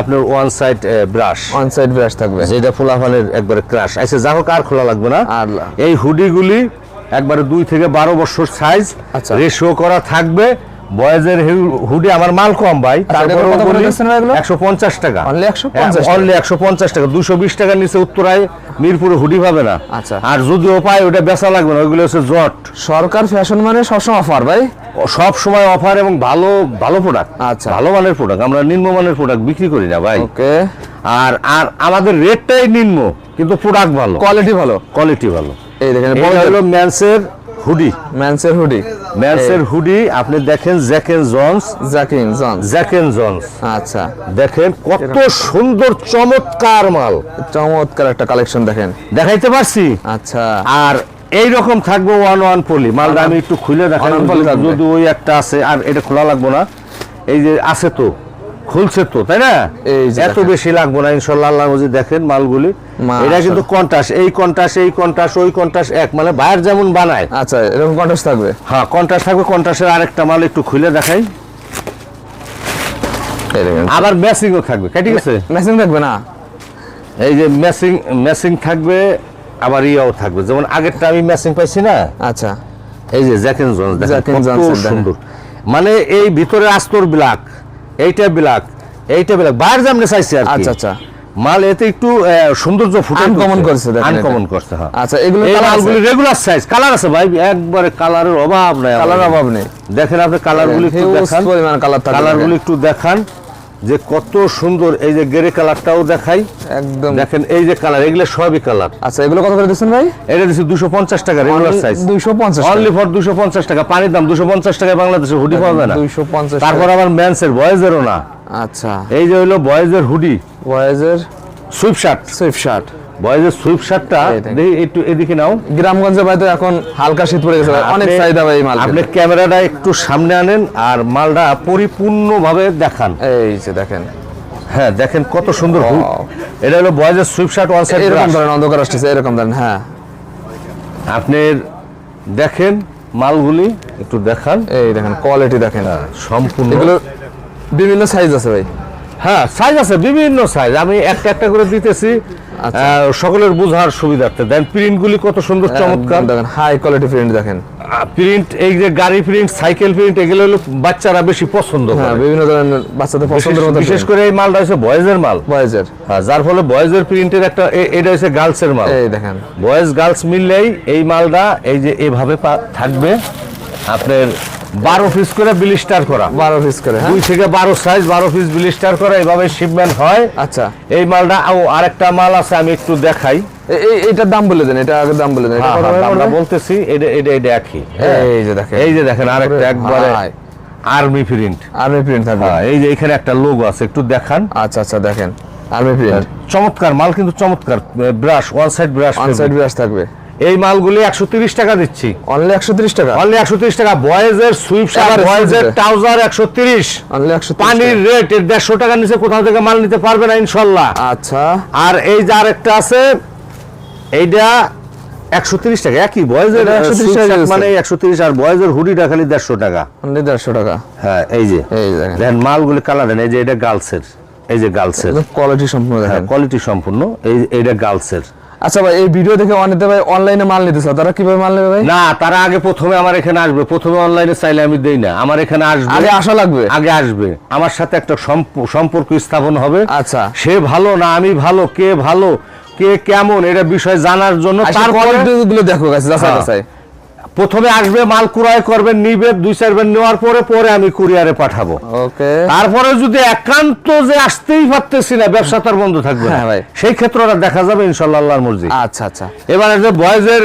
আপনার one side brush one side brush থাকবে। যেটা ফুলাফানের একবারে ক্রাশ আচ্ছা যা হোক আর খোলা লাগবে না। আর এই হুডিগুলি একবারে দুই থেকে বারো বছর সাইজ আচ্ছা। রেশিও করা থাকবে। বয়েজের হুডি আমার মাল কম ভাই আচ্ছা, এগুলো? একশো পঞ্চাশ টাকা। Only 150 টাকা? অনলি একশো পঞ্চাশ টাকা দুশো বিশ টাকার নিচে উত্তরায় মিরপুরে হুডি পাবে না। আচ্ছা। আর যদিও পায় ওটা বেচা লাগবে না ওইগুলো হচ্ছে জট। সরকার ফ্যাশন মানে সবসময় অফার ভাই? সব সময় অফার এবং ভালো ভালো প্রোডাক্ট আচ্ছা। ভালো মানের প্রোডাক্ট আমরা নিম্নমানের প্রোডাক্ট বিক্রি করি না ভাই। ওকে আর আর আমাদের রেটটাই নিম্ন কিন্তু প্রোডাক্ট ভালো। কোয়ালিটি ভালো। কোয়ালিটি ভালো। এই দেখেন বড় হলো ম্যান্সের হুডি। ম্যানসের হুডি। ম্যানসের হুডি আপনি দেখেন জ্যাকেন জন্স। জ্যাকেন জন জ্যাকেন জন্স। আচ্ছা। দেখেন কত সুন্দর চমৎকার মাল। চমৎকার একটা কালেকশন দেখেন। দেখাইতে পারছি? আচ্ছা। আর এই রকম থাকবে ওয়ান ওয়ান পলি মালটা আমি একটু খুলে দেখাই। যদি ওই একটা আছে আর এটা খোলা লাগবো না। এই যে আছে তো। খুলছে তো তাই না? এই যে এত বেশি লাগবো না ইনশাল্লাহ আল্লাহ মজি দেখেন মালগুলি। এটা কিন্তু কন্টাস এই কন্টাস এই কন্টাস ওই কন্টাস এক। মানে বাইরে যেমন বানায়। আচ্ছা এরকম কন্টেস্ট থাকবে? হ্যাঁ কন্টাস থাকবে কন্টাসের আরেকটা মাল একটু খুলে দেখাই। আবার ম্যাচিংও থাকবে ঠিক আছে? ম্যাচিং থাকবে না? এই যে ম্যাচিং ম্যাচিং থাকবে আবার ইয়াও থাকবে। যেমন আগেরটা আমি ম্যাচিং পাইছি না? আচ্ছা। এই যে জ্যাকেন দেখেন জ্যাকেন সুন্দর। মানে এই ভিতরে আস্তর ব্ল্যাক। এইটা ব্ল্যাক এইটা ব্ল্যাক বাইরে জামনে চাইছি আর আচ্ছা আচ্ছা। মাল এতে একটু সৌন্দর্য ফুটে কমন করছে। আনকমন করছে হ্যাঁ। আচ্ছা এগুলো কালারগুলো রেগুলার সাইজ কালার আছে ভাই একবারে কালারের অভাব নাই কালার অভাব নেই। দেখেন আপনি কালারগুলি একটু দেখান। কালারগুলি একটু দেখান। যে কত সুন্দর এই যে গ্রে কালারটাও দেখাই। একদম। দেখেন এই যে কালার এগুলো সবই কালার আচ্ছা এগুলো কত করে দিচ্ছেন ভাই? এটা দিচ্ছি দুশো পঞ্চাশ টাকা রেগুলার সাইজ দুইশো পঞ্চাশ অনলি ফর দুশো পঞ্চাশ টাকা। পানির দাম দুশো পঞ্চাশ টাকায় বাংলাদেশে হুডি পাওয়া যায় না। দুশো পঞ্চাশ তারপর আবার ম্যান্সের বয়েজেরও না। আচ্ছা। এই যে হইল বয়েজের হুডি বয়েজের সুইপ শার্ট সুইফট শার্ট বয়েজের সুইপ শার্টটা একটু এদিকে নাও। গ্রামগঞ্জে ভাই তো এখন হালকা শীত পড়ে গেছে অনেক চাহিদা ভাই মাল আপনি ক্যামেরাটা একটু সামনে আনেন আর মালটা পরিপূর্ণভাবে দেখান। এই যে দেখেন। হ্যাঁ দেখেন কত সুন্দর এটা হলো বয়েজের সুইপ শার্ট ওয়ান সাইড এরকম ধরেন অন্ধকার আসতেছে এরকম ধরেন হ্যাঁ। আপনি দেখেন মালগুলি একটু দেখান। এই দেখেন কোয়ালিটি দেখেন। সম্পূর্ণ। এগুলো বিভিন্ন সাইজ আছে ভাই। হ্যাঁ সাইজ আছে বিভিন্ন সাইজ আমি একটা একটা করে দিতেছি। সকলের বোঝার সুবিধার্থে। দেন প্রিন্টগুলি কত সুন্দর চমৎকার। দেখেন হাই কোয়ালিটি প্রিন্ট দেখেন। প্রিন্ট এই যে গাড়ি প্রিন্ট সাইকেল প্রিন্ট এগুলো হলো বাচ্চারা বেশি পছন্দ হ্যাঁ করে। বিভিন্ন ধরনের বাচ্চাদের পছন্দের মতো বিশেষ করে এই মালটা হচ্ছে বয়েজের মাল। বয়েজের হ্যাঁ, যার ফলে বয়েজের প্রিন্টের একটা এটা হচ্ছে গার্লসের মাল। এই দেখেন। বয়েজ গার্লস মিললেই এই মালটা এই যে এভাবে থাকবে। আপনার বারো পিস করে বিলিস্টার করা। বারো পিস করে হ্যাঁ? দুই থেকে বারো সাইজ বারো পিস বিলিস্টার করা এভাবে শিপমেন্ট হয়। আচ্ছা। এই মালটা ও আরেকটা মাল আছে আমি একটু দেখাই। এই দাম বলে দেন এটা আগে দাম বলে দেন হ্যাঁ, হ্যাঁ, আমরা বলতেছি এটা এটা এটা একই। এই যে দেখেন। এই যে দেখেন আরেকটা একবারে আর্মি প্রিন্ট আর্মি প্রিন্ট থাকবে। এই যে এখানে একটা লোগো আছে একটু দেখান। আচ্ছা আচ্ছা দেখেন। আর্মি প্রিন্ট চমৎকার মাল কিন্তু চমৎকার brush one side brush on side brush থাকবে। এই মালগুলি একশো তিরিশ টাকা দিচ্ছি। অনলি একশো তিরিশ টাকা? অনলি একশো তিরিশ টাকা। বয়েজের সুইপ বয়েজের ট্রাউজার একশো তিরিশ। অনলি একশো পানির রেট দেড়শো টাকার নিচে কোথাও থেকে মাল নিতে পারবে না ইনশাল্লাহ। আচ্ছা। আর এই যে আরেকটা আছে এইটা একশো তিরিশ টাকা। একই বয়েজের এটা 130 টাকা মানে একশো তিরিশ আর বয়েজের হুডিটা খালি দেড়শো টাকা। অনলি দেড়শো টাকা। হ্যাঁ এই যে। এই দেখেন। মালগুলি কালার দেন। এই যে এটা গার্লসের এই যে গার্লসের কোয়ালিটি সম্পূর্ণ দেখেন। কোয়ালিটি সম্পূর্ণ। এই এইটা গার্লসের আচ্ছা ভাই এই ভিডিও দেখে অনেকে ভাই অনলাইনে মাল নিতে চাও তারা কীভাবে মাল নেবে ভাই? না তারা আগে প্রথমে আমার এখানে আসবে। প্রথমে অনলাইনে চাইলে আমি দেই না। আমার এখানে আসবে। আগে আসা লাগবে? আগে আসবে। আমার সাথে একটা সম্প- সম্পর্ক স্থাপন হবে। আচ্ছা। সে ভালো না আমি ভালো কে ভালো কে কেমন এটা বিষয় জানার জন্য তারপরে তারপরে দেখো গাছে যাচাই প্রথমে আসবে মাল কুড়াই করবেন নিবে দুই চারবার নেওয়ার পরে পরে আমি কুরিয়ারে পাঠাবো। ওকে। তারপরে যদি একান্ত যে আসতেই পারতেছি না ব্যবসা তার বন্ধ থাকবে। হ্যাঁ ভাই। সেই ক্ষেত্রটা দেখা যাবে ইনশাল্লাহ আল্লাহর মর্জি। আচ্ছা আচ্ছা। এবার যে বয়েজের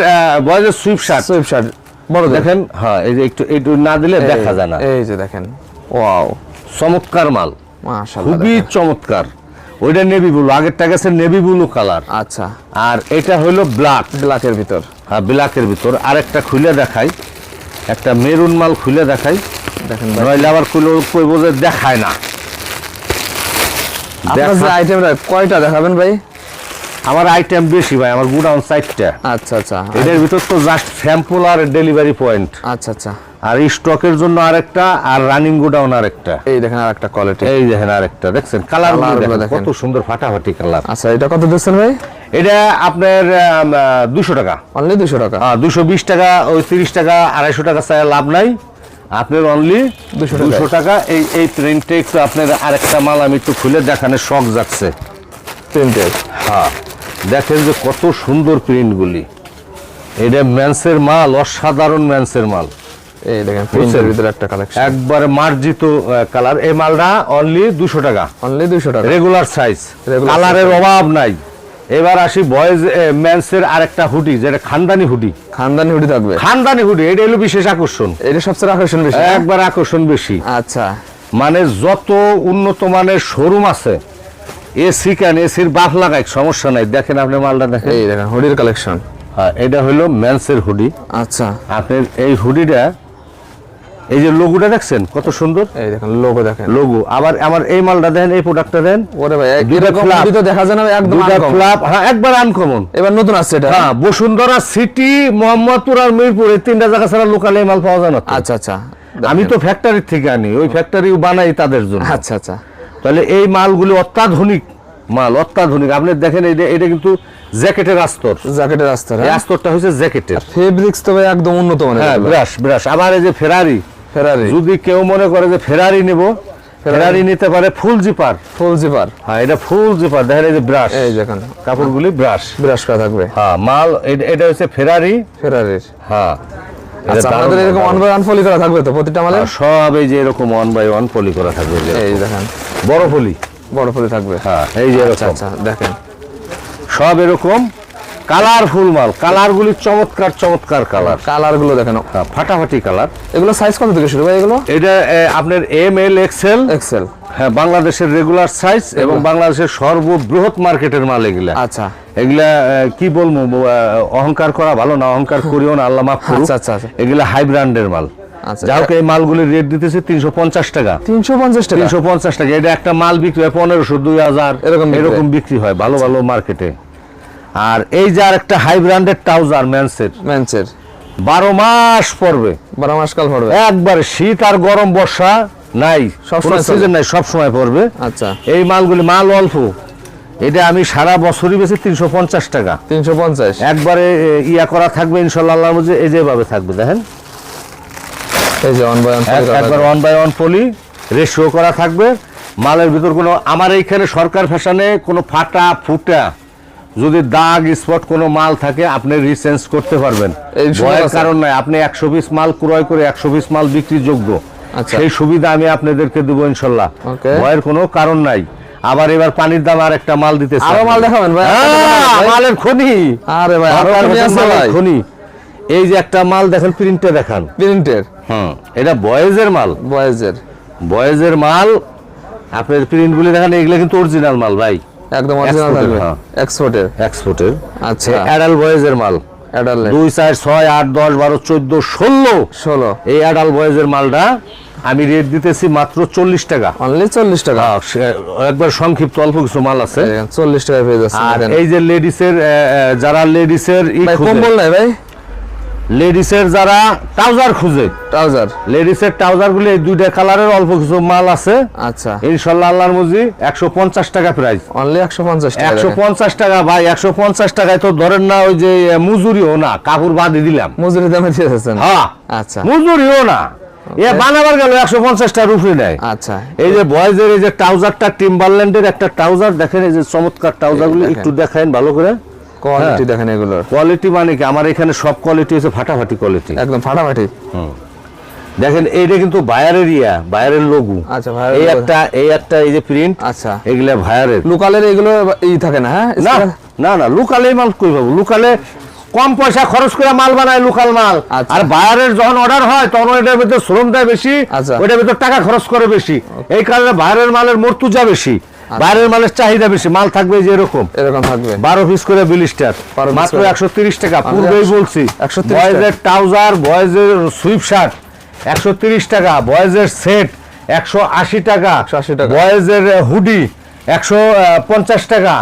বয়েজের সুইপ শার্ট। সুইপ শার্ট বড় দেখেন হ্যাঁ এই যে একটু একটু না দিলে দেখা যায় না। এই যে দেখেন। ওয়াও চমৎকার মাল। মাশাআল্লাহ খুবই চমৎকার। ওইটা নেভি ব্লু আগেরটা গেছে নেভি ব্লু কালার। আচ্ছা। আর এটা হলো ব্ল্যাক। ব্ল্যাকের ভিতর। ব্ল্যাকের ভিতর আরেকটা খুলে দেখাই। একটা মেরুন মাল খুলে দেখাই। দেখেন নইলে আবার খুলে দেখায় না। আপনার যে দেখা- আইটেমটা কয়টা দেখাবেন ভাই? আমার আইটেম বেশি ভাই আমার গুডাউন সাইডটা আচ্ছা আচ্ছা। এদের ভিতর তো জাস্ট স্যাম্পল আর ডেলিভারি পয়েন্ট আচ্ছা আচ্ছা। আর স্টকের জন্য আরেকটা আর রানিং গোডাউন আরেকটা। এই দেখেন কোয়ালিটি এই দেখেন আরেকটা দেখছেন? কালার। কত সুন্দর ফাটাফাটি কালার আচ্ছা এটা কত দিচ্ছেন ভাই? এটা আপনার দুশো টাকা। অনলি দুশো টাকা? হ্যাঁ দুশো বিশ টাকা ওই তিরিশ টাকা আড়াইশো টাকা চাই লাভ নাই। আপনার অনলি 200 টাকায়। দুশো টাকা। এই এই প্রিন্টে একটু আপনার আরেকটা মাল আমি একটু খুলে দেখানোর শখ যাচ্ছে। প্রিন্টেড হ্যাঁ দেখেন যে কত সুন্দর প্রিন্টগুলি এটা ম্যান্সের মাল অসাধারণ ম্যান্সের মাল। এই দেখেন প্রিন্টের ভিতরে একটা কালেকশন একবারে মার্জিত কালার এই মালটা অনলি দুশো টাকা। অনলি দুশো টাকা। রেগুলার সাইজ কালারের অভাব নাই। এবার আসি বয়েজ মেন্সের আরেকটা হুডি যেটা খানদানি হুডি খানদানি হুডি থাকবে। খানদানি হুডি এটা হলো বিশেষ আকর্ষণ। এটা সবচেয়ে আকর্ষণ বেশি একবার আকর্ষণ বেশি। আচ্ছা। মানে যত উন্নত মানের শোরুম আছে এসি কেন এসির বাফ লাগাই সমস্যা নাই। দেখেন আপনি মালটা দেখেন। এই দেখেন হুডির কালেকশন হ্যাঁ, এটা হলো মেন্সের হুডি আচ্ছা। আপনার এই হুডিটা এই যে লোগোটা দেখছেন কত সুন্দর? এই দেখেন লোগো দেখেন। লোগো। আবার আমার এই মালটা দেন এই প্রোডাক্টটা দেন। ওরে ভাই দুইটা। তো দেখা যায় না একদম হ্যাঁ একবার আনকমন এবার নতুন আসছে এটা। হ্যাঁ বসুন্ধরা সিটি মোহাম্মদপুর আর মিরপুর এই তিনটা জায়গা ছাড়া লোকাল এই মাল পাওয়া যায় না আচ্ছা আচ্ছা। আমি তো ফ্যাক্টরির থেকে আনি ওই ফ্যাক্টরি বানাই তাদের জন্য। আচ্ছা আচ্ছা। তাহলে এই মালগুলি অত্যাধুনিক মাল অত্যাধুনিক। আপনি দেখেন এটা এটা কিন্তু জ্যাকেটের আস্তর। জ্যাকেটের আস্তর এই আস্তরটা হচ্ছে জ্যাকেটের। ফেব্রিক্স তো ভাই একদম উন্নত মানের হ্যাঁ ব্রাশ ব্রাশ আবার এই যে ফেরারি ফেরারি যদি কেউ মনে করে যে ফেরারি নেব ফেরারি নিতে পারে ফুল জিপার ফুল জিপার হ্যাঁ এটা ফুল জিপার দেখেন এই যে ব্রাশ এই দেখেন। কাপড়গুলি ব্রাশ বিরাজ করা থাকবে। হ্যাঁ মাল এটা- হচ্ছে ফেরারি ফেরারির হ্যাঁ। আচ্ছা দারুণ এরকম। ওয়ান বাই ওয়ান ফলি করা থাকবে তো প্রতিটা মালে? সব এই যে এরকম ওয়ান বাই ওয়ান পলি করা থাকবে এই দেখেন। বড় পলি বড় ফলি থাকবে। হ্যাঁ এই যে আচ্ছা আচ্ছা দেখেন। সব এরকম। কালারফুল মাল। কালারগুলি চমৎকার চমৎকার কালার। কালারগুলো দেখেন। হ্যাঁ ফাটাফাটি কালার। এগুলো সাইজ কত থেকে শুরু ভাই এগুলো? এটা আপনার এম এল এক্সেল এক্সেল হ্যাঁ বাংলাদেশের রেগুলার সাইজ এবং বাংলাদেশের সর্ববৃহৎ মার্কেটের মাল এগুলা। আচ্ছা। এগুলা কি বলব অহংকার করা ভালো না অহংকার করিও না আল্লাহ মাফ আচ্ছা, আচ্ছা, আচ্ছা। এগুলা হাই ব্র্যান্ডের মাল। আচ্ছা। যাই হোক এই মালগুলির রেট দিতেছে তিনশো পঞ্চাশ টাকা। তিনশো পঞ্চাশ টাকা? তিনশো পঞ্চাশ টাকা। এটা একটা মাল বিক্রি হয় পনেরোশো দুই হাজার। এরকম এরকম বিক্রি হয় ভালো ভালো মার্কেটে আর এই যে আর একটা হাই ব্র্যান্ডের ট্রাউজার ম্যানসের ম্যানসের বারো মাস পড়বে বারো মাস কাল পড়বে একবার শীত আর গরম বর্ষা নাই সবসময়। সিজন নাই সব সময় পড়বে আচ্ছা। এই মালগুলি মাল অল্প। এটা আমি সারা বছরই বেশি তিনশো পঞ্চাশ টাকা। তিনশো পঞ্চাশ। একবারে ইয়া করা থাকবে ইনশাল্লাহ মধ্যে এই যেভাবে থাকবে দেখেন। এই যে ওয়ান বাই ওয়ান একবার one by one poly ratio করা থাকবে। মালের ভিতর কোনো আমার এইখানে সরকার ফ্যাশনে কোনো ফাটা ফুটা যদি দাগ স্পট কোনো মাল থাকে আপনি রিসেন্স করতে পারবেন। ভয়ের কারণ নাই আপনি একশো পিস মাল ক্রয় করে একশো পিস মাল বিক্রির যোগ্য আচ্ছা। সেই সুবিধা আমি আপনাদেরকে দেবো ইনশাল্লাহ। ভয়ের কোনো কারণ নাই। আবার এবার পানির দাম আর একটা মাল দিতেছে আরও মাল দেখাবেন ভাই। হ্যাঁ, মালের খনি। আরে ভাই আরও ভাই। খনি। এই যে একটা মাল দেখেন প্রিন্টে দেখান। প্রিন্টের হুম এটা বয়েজের মাল। বয়েজের। বয়েজের মাল আপনার প্রিন্টগুলি দেখেন এগুলো কিন্তু অরিজিনাল মাল ভাই। একদম অরিজিনাল থাকবে। হ্যাঁ। এক্সপোর্টের এক্সপোর্টের আচ্ছা। অ্যাডাল বয়েজের মাল। অ্যাডালে দুই চার ছয় আট দশ বারো চোদ্দ ষোলো। ষোলো। এই অ্যাডাল বয়েজের মালটা আমি রেট দিতেছি মাত্র চল্লিশ টাকা। অনলি চল্লিশ টাকা। হ্যাঁ, একবার সংক্ষিপ্ত অল্প কিছু মাল আছে। চল্লিশ টাকা পেয়ে যাচ্ছে আর এই যে লেডিসের যারা লেডিসের কম্বল নাই ভাই? লেডিসের যারা ট্রাউজার খুঁজে ট্রাউজার লেডিসের ট্রাউজার গুলি এই দুইটা কালারের অল্প কিছু মাল আছে। আচ্ছা। ইনশাল্লাহ আল্লাহর মুজি একশো পঞ্চাশ টাকা প্রাইস অনলি একশো পঞ্চাশ একশো পঞ্চাশ টাকা ভাই একশো পঞ্চাশ টাকায় তো ধরেন না ওই যে মজুরিও না কাপড় বাদে দিলাম। মজুরি দামে দিয়ে যাচ্ছেন হ্যাঁ। আচ্ছা। মজুরিও না। এ বানাবার গেল একশো পঞ্চাশ টাকার উপরে নেয়। আচ্ছা। এই যে বয়েজের এই যে ট্রাউজারটা টিম্বারল্যান্ডের একটা ট্রাউজার দেখেন এই যে চমৎকার ট্রাউজারগুলো দেখেন। একটু দেখান ভালো করে। কোয়ালিটি হ্যাঁ। দেখেন এগুলো কোয়ালিটি মানে কি? আমার এখানে সব কোয়ালিটি হচ্ছে ফাটাফাটি কোয়ালিটি একদম ফাটাফাটি। দেখেন এইটা কিন্তু বায়ারের ইয়া বায়ারের লঘু আচ্ছা, এই একটা এই একটা এই যে প্রিন্ট আচ্ছা। এগুলা ভায়ারের লোকালের এগুলো ই থাকে না হ্যাঁ? না না না লোকালে মাল কই পাবো? লোকালে কম পয়সা খরচ করে মাল বানায় লোকাল মাল। আচ্ছা। আর বায়ারের যখন অর্ডার হয় তখন ওইটার ভিতরে শ্রম দেয় বেশি আচ্ছা। ওইটার ভিতরে টাকা খরচ করে বেশি। এই কারণে বাইরের মালের মর্তুজা বেশি। বাইরের মালের চাহিদা বেশি মাল থাকবে যে এরকম। এরকম থাকবে। বারো পিস করে বিলিস্টার 12 piece মাত্র। একশো তিরিশ টাকা পূর্বেই একশো- বলছি 130 বয়েজের ট্রাউজার বয়েজের সুইপ শার্ট একশো তিরিশ টাকা। বয়েজের সেট একশো আশি টাকা। 180 টাকা। বয়েজের হুডি একশো পঞ্চাশ টাকা।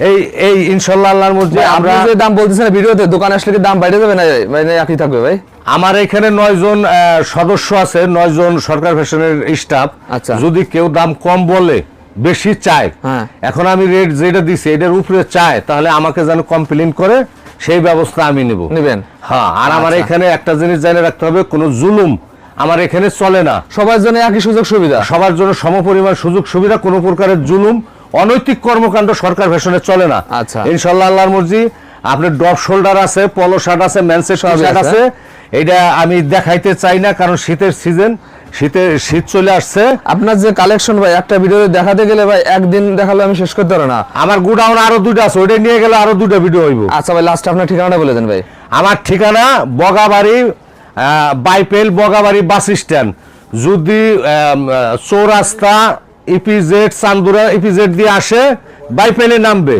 এই এই ইনশাল্লাহ আল্লাহর মধ্যে আমরা যে দাম বলতেছেন ভিডিওতে দোকানে আসলে কি দাম বাইরে যাবে না ভাই না একই থাকবে ভাই? আমার এখানে নয় জন সদস্য আছে নয় জন সরকার ফ্যাশনের স্টাফ আচ্ছা। যদি কেউ দাম কম বলে বেশি চায় হ্যাঁ। এখন আমি রেট যেটা দিছি এটার উপরে চায় তাহলে আমাকে যেন কমপ্লেন করে সেই ব্যবস্থা আমি নেব নেবেন হ্যাঁ আর আমার আচ্ছা। এখানে একটা জিনিস জেনে রাখতে হবে কোনো জুলুম আমার এখানে চলে না সবার জন্য একই সুযোগ সুবিধা সবার জন্য সমপরিমাণ সুযোগ সুবিধা কোনো প্রকারের জুলুম অনৈতিক কর্মকাণ্ড সরকার ফ্যাশনে চলে না আচ্ছা। ইনশাল্লাহ আল্লাহর মর্জি আপনার ডপ শোল্ডার আছে পলো শার্ট আছে ম্যানসের সবই শার্ট আছে। এটা আমি দেখাইতে চাই না কারণ শীতের সিজন শীতের শীত চলে আসছে। আপনার যে কালেকশন ভাই একটা ভিডিও দেখাতে গেলে ভাই একদিন দেখালে আমি শেষ করতে পারো না। আমার গুডাউন আরও দুটো আছে ওইটা নিয়ে গেলে আরও দুটো ভিডিও হইব। আচ্ছা ভাই লাস্ট আপনার ঠিকানাটা বলে দেন ভাই। আমার ঠিকানা বগাবাড়ি বাইপেল বগাবাড়ি বাস স্ট্যান্ড। যদি চৌরাস্তা ইপিজেড চান্দুরা ইপিজেড দিয়ে আসে বাইপেলে নামবে।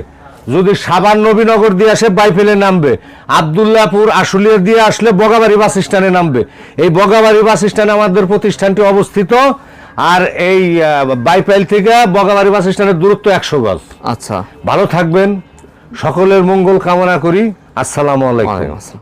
যদি সাবান নবীনগর দিয়ে আসে বাইপেলে নামবে আবদুল্লাপুর আশুলিয়া দিয়ে আসলে বগাবাড়ি বাস স্ট্যান্ডে নামবে। এই বগাবাড়ি বাস স্ট্যান্ডে আমাদের প্রতিষ্ঠানটি অবস্থিত আর এই বাইপাইল থেকে বগাবাড়ি বাস স্ট্যান্ডের দূরত্ব একশো গজ। আচ্ছা। ভালো থাকবেন সকলের মঙ্গল কামনা করি আসসালামু আলাইকুম।